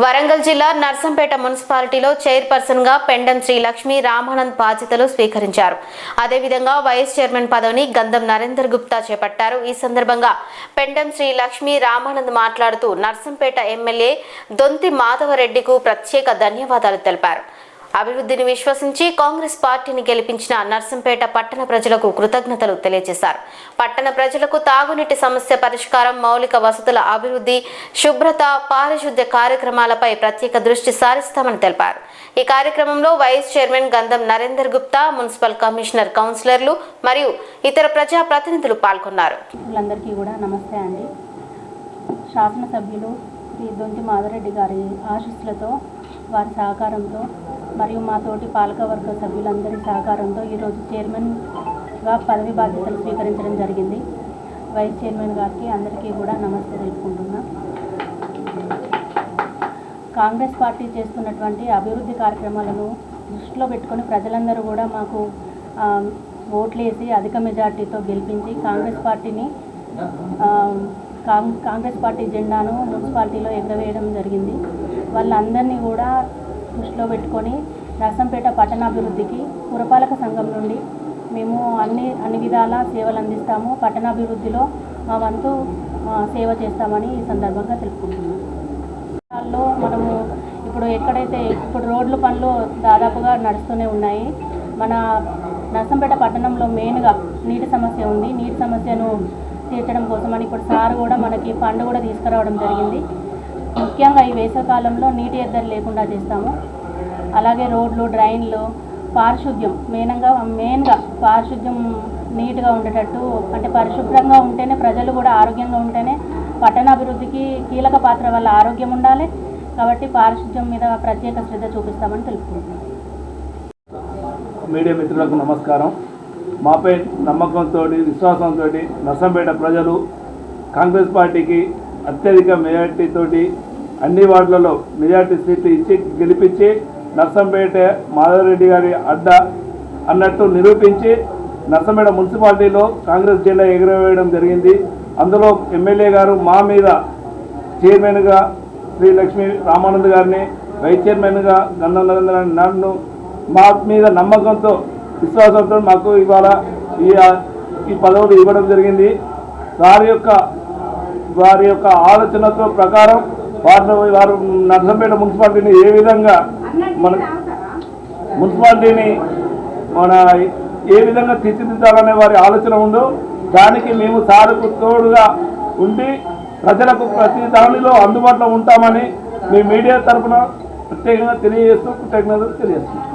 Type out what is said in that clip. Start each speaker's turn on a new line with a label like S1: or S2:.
S1: వరంగల్ జిల్లా నర్సంపేట మున్సిపాలిటీలో చైర్పర్సన్గా పెండం శ్రీ లక్ష్మీ రామానంద్ బాధ్యతలు స్వీకరించారు. అదేవిధంగా వైస్ చైర్మన్ పదవిని గంధం నరేందర్ గుప్తా చేపట్టారు. ఈ సందర్భంగా పెండం శ్రీ లక్ష్మీ రామానంద్ మాట్లాడుతూ నర్సంపేట ఎమ్మెల్యే దొంతి మాధవరెడ్డికు ప్రత్యేక ధన్యవాదాలు తెలిపారు. అభివృద్ధిని విశ్వసించి కాంగ్రెస్ పార్టీని గెలిపించిన నర్సంపేట పట్టణ ప్రజలకు కృతజ్ఞతలు తెలియజేశారు. పట్టణ ప్రజలకు తాగునీటి సమస్య పరిష్కారం మౌలిక వసతుల అభివృద్ధి శుభ్రత పారిశుద్ధ్య కార్యక్రమాలపై ప్రత్యేక దృష్టి సారిస్తామని తెలిపారు. ఈ కార్యక్రమంలో వైస్ చైర్మన్ గంధం నరేందర్ గుప్తా మున్సిపల్ కమిషనర్ కౌన్సిలర్లు మరియు ఇతర ప్రజా ప్రతినిధులు పాల్గొన్నారు
S2: కూడా నమస్తే అండి. శాసనసభ్యులు శ్రీ దొంతి మాధవరెడ్డి గారి ఆశీస్సులతో వారి సహకారంతో మరియు మా తోటి పాలకవర్గ సభ్యులందరి సహకారంతో ఈరోజు చైర్మన్గా పదవి బాధ్యతలు స్వీకరించడం జరిగింది. వైస్ చైర్మన్ గారికి అందరికీ కూడా నమస్తే తెలుపుకుంటున్నా. కాంగ్రెస్ పార్టీ చేస్తున్నటువంటి అభివృద్ధి కార్యక్రమాలను దృష్టిలో పెట్టుకొని ప్రజలందరూ కూడా మాకు ఓట్లేసి అధిక మెజార్టీతో గెలిపించి కాంగ్రెస్ పార్టీని కాంగ్రెస్ పార్టీ జెండాను మున్సిపాలిటీలో ఎగరవేయడం జరిగింది. వాళ్ళందరినీ కూడా దృష్టిలో పెట్టుకొని నర్సంపేట పట్టణాభివృద్ధికి పురపాలక సంఘం నుండి మేము అన్ని అన్ని విధాల సేవలు అందిస్తాము. పట్టణాభివృద్ధిలో మా వంతు సేవ చేస్తామని ఈ సందర్భంగా తెలుపుకుంటున్నాం. మనము ఇప్పుడు ఎక్కడైతే ఇప్పుడు రోడ్ల పనులు దాదాపుగా నడుస్తూనే ఉన్నాయి. మన నర్సంపేట పట్టణంలో మెయిన్గా నీటి సమస్య ఉంది. నీటి సమస్యను తీర్చడం కోసమని ఇప్పుడు సార్ కూడా మనకి ఫండ్ కూడా తీసుకురావడం జరిగింది. ముఖ్యంగా ఈ వేసవకాలంలో నీటి ఎద్దడి లేకుండా చేస్తాము. అలాగే రోడ్లు డ్రైన్లు పారిశుద్ధ్యం మెయిన్గా మెయిన్గా పారిశుద్ధ్యం నీట్గా ఉండేటట్టు అంటే పరిశుభ్రంగా ఉంటేనే ప్రజలు కూడా ఆరోగ్యంగా ఉంటేనే పట్టణాభివృద్ధికి కీలక పాత్ర వల్ల ఆరోగ్యం ఉండాలి. కాబట్టి పారిశుద్ధ్యం మీద ప్రత్యేక శ్రద్ధ చూపిస్తామని తెలుపుకుంటున్నాం.
S3: మీడియా మిత్రులకు నమస్కారం. మాపై నమ్మకంతో విశ్వాసంతో నర్సంపేట ప్రజలు కాంగ్రెస్ పార్టీకి అత్యధిక మెజార్టీతోటి అన్ని వార్డులలో మెజార్టీ సీట్లు ఇచ్చి గెలిపించి నర్సంపేట మాధవరెడ్డి గారి అడ్డ అన్నట్టు నిరూపించి నర్సంపేట మున్సిపాలిటీలో కాంగ్రెస్ జెండా ఎగురవేయడం జరిగింది. అందులో ఎమ్మెల్యే గారు మా మీద చైర్మన్గా శ్రీ లక్ష్మీ రామానంద్ గారిని వైస్ చైర్మన్గా గంధం నరేంద్ర నన్ను మా మీద నమ్మకంతో విశ్వాసంతో మాకు ఇవాళ ఈ ఈ పదవులు ఇవ్వడం జరిగింది. వారి యొక్క వారి యొక్క ఆలోచనతో ప్రకారం వారు వారు నర్సంపేట మున్సిపాలిటీని ఏ విధంగా మన మున్సిపాలిటీని మన ఏ విధంగా తీర్చిదిద్దాలనే వారి ఆలోచన ఉందో దానికి మేము సారుకు తోడుగా ఉండి ప్రజలకు ప్రతి దానిలో అందుబాటులో ఉంటామని మీ మీడియా తరఫున ప్రత్యేకంగా తెలియజేస్తూ కృతజ్ఞతలు తెలియజేస్తున్నాం.